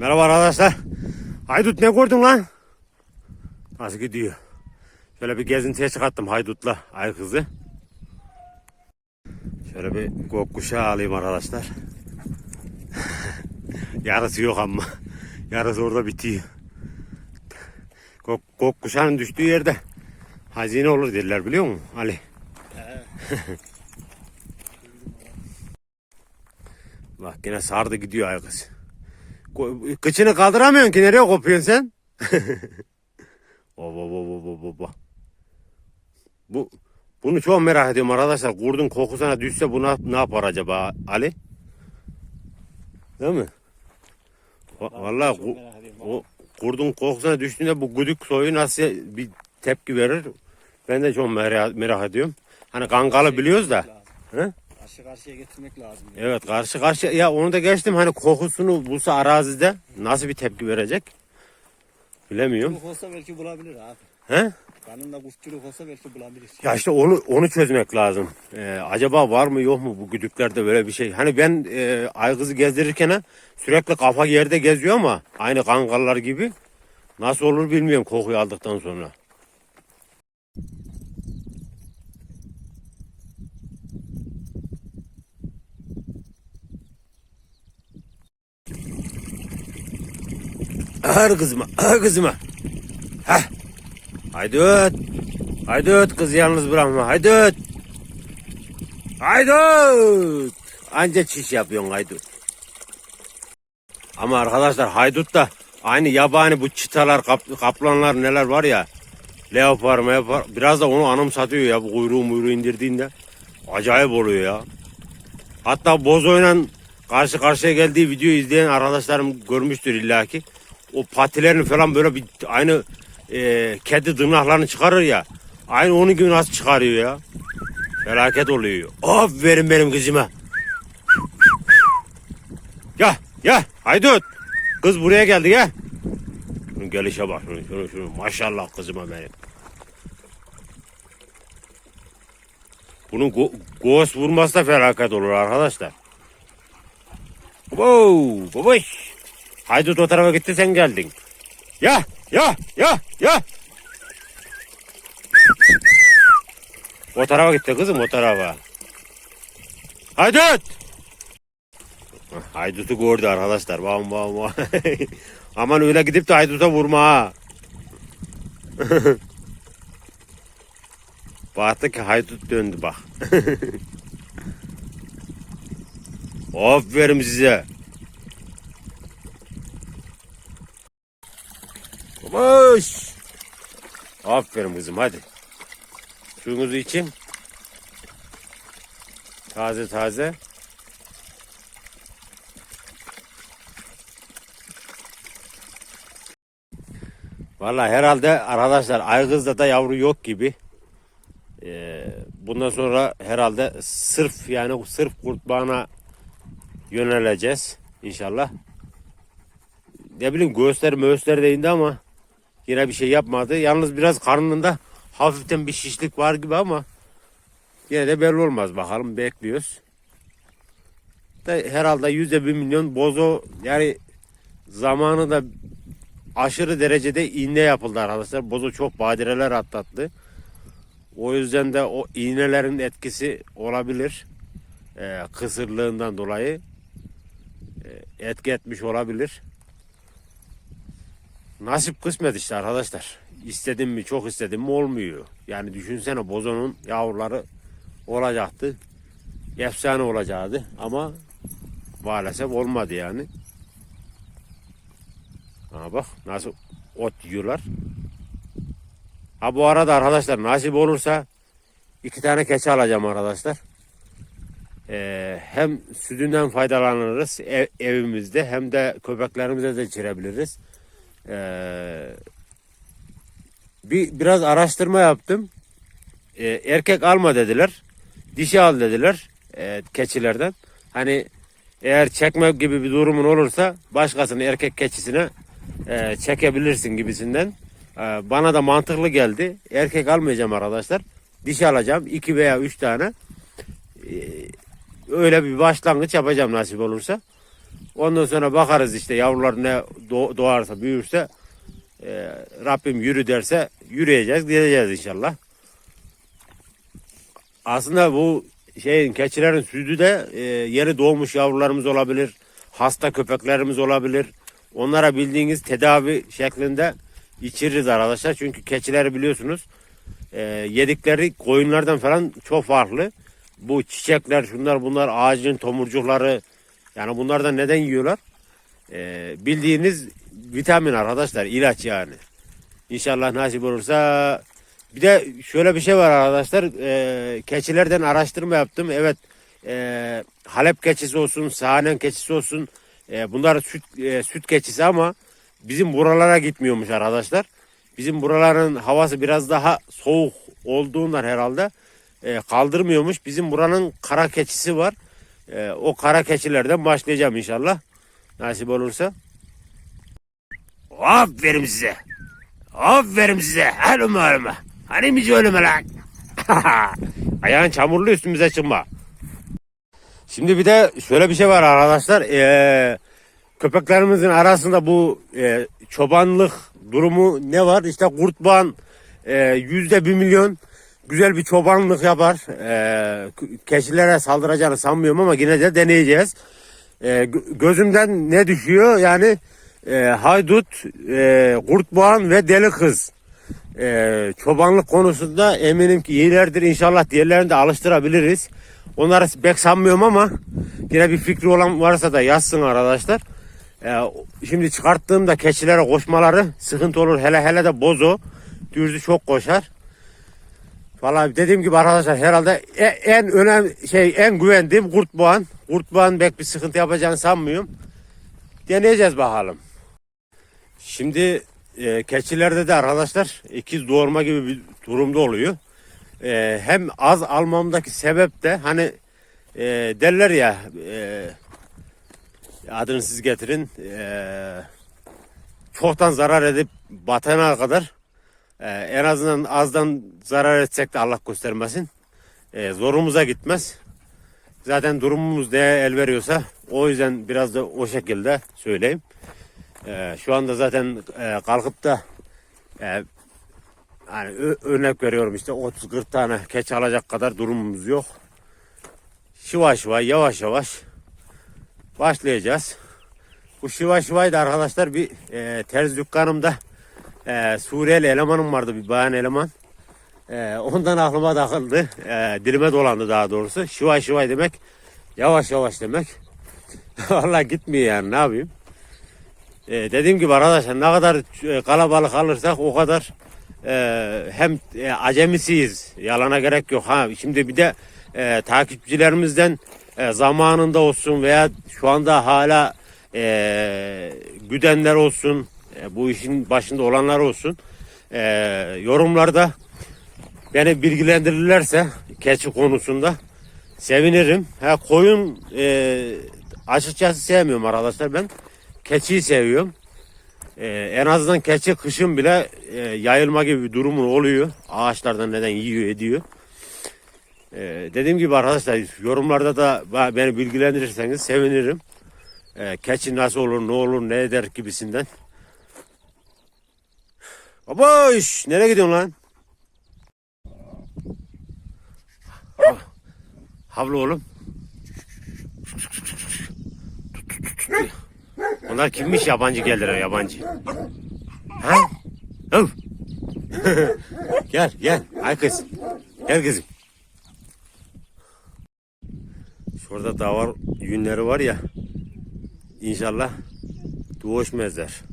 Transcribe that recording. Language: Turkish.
Merhaba arkadaşlar. Haydut ne gördün lan? Nasıl gidiyor? Şöyle bir gezintiye çıkarttım haydutla ay kızı. Şöyle bir gökkuşağı alayım arkadaşlar. Yarısı yok ama. Yarısı orada bitiyor. Gök, gökkuşağının düştüğü yerde hazine olur derler biliyor musun Ali? Bak yine sardı gidiyor ay kız. Kıçını kaldıramıyorsun ki nereye kopuyorsun sen? Baba baba baba baba. Bu bunu çok merak ediyorum arkadaşlar. Kurdun kokusuna düşse bu ne, yapar acaba Ali? Değil mi? Va- Vallahi ku- o kurdun kokusuna düştüğünde bu güdük soyu nasıl bir tepki verir? Ben de çok merak, merak ediyorum. Hani kangalı biliyoruz da. He? Karşı karşıya getirmek lazım. Yani. Evet karşı karşı ya onu da geçtim hani kokusunu bulsa arazide nasıl bir tepki verecek? Bilemiyorum. Kurtçuluk olsa belki bulabilir abi. He? Kanında kurtçuluk olsa belki bulabilir. Ya işte onu onu çözmek lazım. Ee, acaba var mı yok mu bu güdüklerde böyle bir şey? Hani ben e, aygızı gezdirirken sürekli kafa yerde geziyor ama aynı kangallar gibi. Nasıl olur bilmiyorum kokuyu aldıktan sonra. Ağır kızıma, ağır kızıma. Heh. Haydut. Haydut kız yalnız bırakma. Haydut. Haydut. Anca çiş yapıyorsun haydut. Ama arkadaşlar haydut da aynı yabani bu çitalar, kap- kaplanlar neler var ya. Leopar, meopar. Biraz da onu anımsatıyor ya bu kuyruğu muyruğu indirdiğinde. Acayip oluyor ya. Hatta bozoyla karşı karşıya geldiği videoyu izleyen arkadaşlarım görmüştür illaki. O patilerini falan böyle bir aynı e, kedi tırnaklarını çıkarır ya. Aynı onun gibi nasıl çıkarıyor ya. Felaket oluyor. Aferin benim kızıma. Ya ya haydut. Kız buraya geldi ya. Şunun gelişe bak şunu, şunu, şunu. Maşallah kızıma benim. Bunun go ghost vurması da felaket olur arkadaşlar. Wow, babuş. Haydut o tarafa gitti sen geldin. Ya, ya, ya, ya. O tarafa gitti kızım o tarafa. Haydut. Haydut'u gördü arkadaşlar. Bam bam bam. Aman öyle gidip de Haydut'a vurma ha. Baktı ki Haydut döndü bak. Aferin size. Babuş. Aferin kızım hadi. Suyunuzu için. Taze taze. Vallahi herhalde arkadaşlar Aygız'da da yavru yok gibi. Ee, bundan sonra herhalde sırf yani sırf kurtbağına yöneleceğiz inşallah. Ne bileyim göğüsler möğüsler de indi ama yine bir şey yapmadı. Yalnız biraz karnında hafiften bir şişlik var gibi ama yine de belli olmaz bakalım bekliyoruz. Da herhalde yüzde bir milyon bozo yani zamanında aşırı derecede iğne yapıldı arkadaşlar. Bozo çok badireler atlattı. O yüzden de o iğnelerin etkisi olabilir. Ee, kısırlığından dolayı e, etki etmiş olabilir. Nasip kısmet işte arkadaşlar. İstedim mi çok istedim mi olmuyor. Yani düşünsene bozonun yavruları olacaktı. Efsane olacaktı ama maalesef olmadı yani. Ha bak nasıl ot yiyorlar. Ha bu arada arkadaşlar nasip olursa iki tane keçi alacağım arkadaşlar. Ee, hem sütünden faydalanırız ev- evimizde hem de köpeklerimize de içirebiliriz. Ee, bir biraz araştırma yaptım. Ee, erkek alma dediler. Dişi al dediler e, keçilerden. Hani eğer çekme gibi bir durumun olursa başkasının erkek keçisine e, çekebilirsin gibisinden. E, bana da mantıklı geldi. Erkek almayacağım arkadaşlar. Dişi alacağım. iki veya üç tane. E, öyle bir başlangıç yapacağım nasip olursa. Ondan sonra bakarız işte yavrular ne doğ- doğarsa büyürse e, Rabbim yürü derse yürüyeceğiz gideceğiz inşallah. Aslında bu şeyin keçilerin sütü de e, yeni doğmuş yavrularımız olabilir. Hasta köpeklerimiz olabilir. Onlara bildiğiniz tedavi şeklinde içiririz arkadaşlar. Çünkü keçileri biliyorsunuz e, yedikleri koyunlardan falan çok farklı. Bu çiçekler şunlar bunlar ağacın tomurcukları yani bunlardan neden yiyorlar? E, bildiğiniz vitamin arkadaşlar ilaç yani. İnşallah nasip olursa bir de şöyle bir şey var arkadaşlar. E, keçilerden araştırma yaptım. Evet e, Halep keçisi olsun, Sahnen keçisi olsun. E, bunlar süt, e, süt keçisi ama bizim buralara gitmiyormuş arkadaşlar. Bizim buraların havası biraz daha soğuk olduğundan herhalde e, kaldırmıyormuş. Bizim buranın kara keçisi var. E, o kara keçilerden başlayacağım inşallah. Nasip olursa. Aferin size. Aferin size. Helme helme. Hani mi ölüme lan? Ayağın çamurlu üstümüze çıkma. Şimdi bir de şöyle bir şey var arkadaşlar. Ee, köpeklerimizin arasında bu e, çobanlık durumu ne var? İşte kurtban e, yüzde bir milyon güzel bir çobanlık yapar. E, keçilere saldıracağını sanmıyorum ama yine de deneyeceğiz. E, gö- gözümden ne düşüyor? Yani e, haydut, e, kurtboğan ve deli kız. E, çobanlık konusunda eminim ki iyilerdir. İnşallah diğerlerini de alıştırabiliriz. Onları pek sanmıyorum ama yine bir fikri olan varsa da yazsın arkadaşlar. E, şimdi çıkarttığımda keçilere koşmaları sıkıntı olur. Hele hele de bozo. Dürzü çok koşar. Vallahi dediğim gibi arkadaşlar herhalde e- en önemli şey en güvendiğim kurtboğan. Kurtboğan pek bir sıkıntı yapacağını sanmıyorum. Deneyeceğiz bakalım. Şimdi e, keçilerde de arkadaşlar ikiz doğurma gibi bir durumda oluyor. E, hem az almamdaki sebep de hani e, derler ya e, adını siz getirin e, çoktan zarar edip batana kadar e, en azından azdan zarar etsek de Allah göstermesin. E, zorumuza gitmez. Zaten durumumuz ne el veriyorsa o yüzden biraz da o şekilde söyleyeyim. Ee, şu anda zaten e, kalkıp da e, ö- örnek veriyorum işte 30-40 tane keçi alacak kadar durumumuz yok. Şıva şıva yavaş yavaş başlayacağız. Bu şıva şıvayı da arkadaşlar bir e, terzi dükkanımda e, Suriyeli elemanım vardı bir bayan eleman. E, ondan aklıma takıldı. E, dilime dolandı daha doğrusu. Şıvay şıvay demek yavaş yavaş demek. Vallahi gitmiyor yani ne yapayım. Ee, dediğim gibi arkadaşlar ne kadar e, kalabalık alırsak o kadar e, hem e, acemisiyiz. Yalana gerek yok. Ha şimdi bir de e, takipçilerimizden e, zamanında olsun veya şu anda hala e, güdenler olsun, e, bu işin başında olanlar olsun. E, yorumlarda beni bilgilendirirlerse keçi konusunda sevinirim. Ha koyun e, açıkçası sevmiyorum arkadaşlar ben. Keçiyi seviyorum. Ee, en azından keçi kışın bile e, yayılma gibi bir durumun oluyor. Ağaçlardan neden yiyor ediyor. Ee, dediğim gibi arkadaşlar yorumlarda da beni bilgilendirirseniz sevinirim. Ee, keçi nasıl olur, ne olur, ne eder gibisinden. Baboş! Nereye gidiyorsun lan? Ha- Havlu oğlum. Onlar kimmiş yabancı geldiler yabancı. Ha? Hıv. gel gel. Ay kız. Gel kızım. Şurada davar yünleri var ya. İnşallah doğuşmazlar.